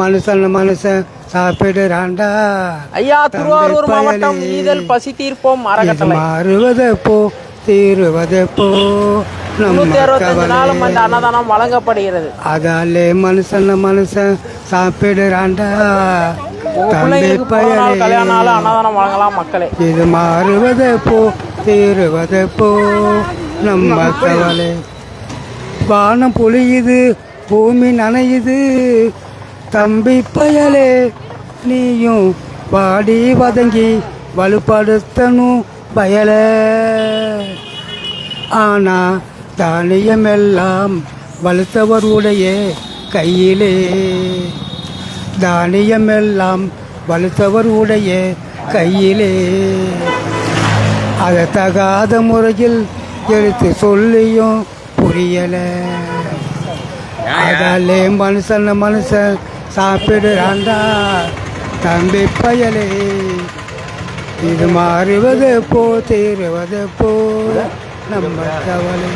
மனுஷன் மனுஷன் சாப்பிடுறாண்டா ஐயா திருவாரூர் மாவட்டம் ஈதல் பசி தீர்ப்போம் அறக்கட்டளை மாறுவது போ தீருவது போ நாளும் அந்த அன்னதானம் வழங்கப்படுகிறது. அதாலே மனுஷன் மனுஷன் சாப்பிடுறாண்டா தம்பி நாள் கல்யாண நாள் பயலே. அன்னதானம் வழங்கலாம் மக்களே. இது மாறுவது போ தீருவது போ நம்ம கவலை. வானம் பொழியுது பூமி நனையுது. தம்பி பயலே நீயும் வாடி வதங்கி வலுப்படுத்தணும் பயல. ஆனா தானியம் எல்லாம் வலுத்தவருடைய கையிலே. தானியம் எல்லாம் வலுத்தவருடைய கையிலே. அதை தகாத முறையில் எடுத்து சொல்லியும் புரியலை. அதாலே மனுஷன் மனுஷன் சாப்பிடுறாண்டா தம்பி பயலே. இது மாறுவது போ தீருவது போ. நம்ம கவலை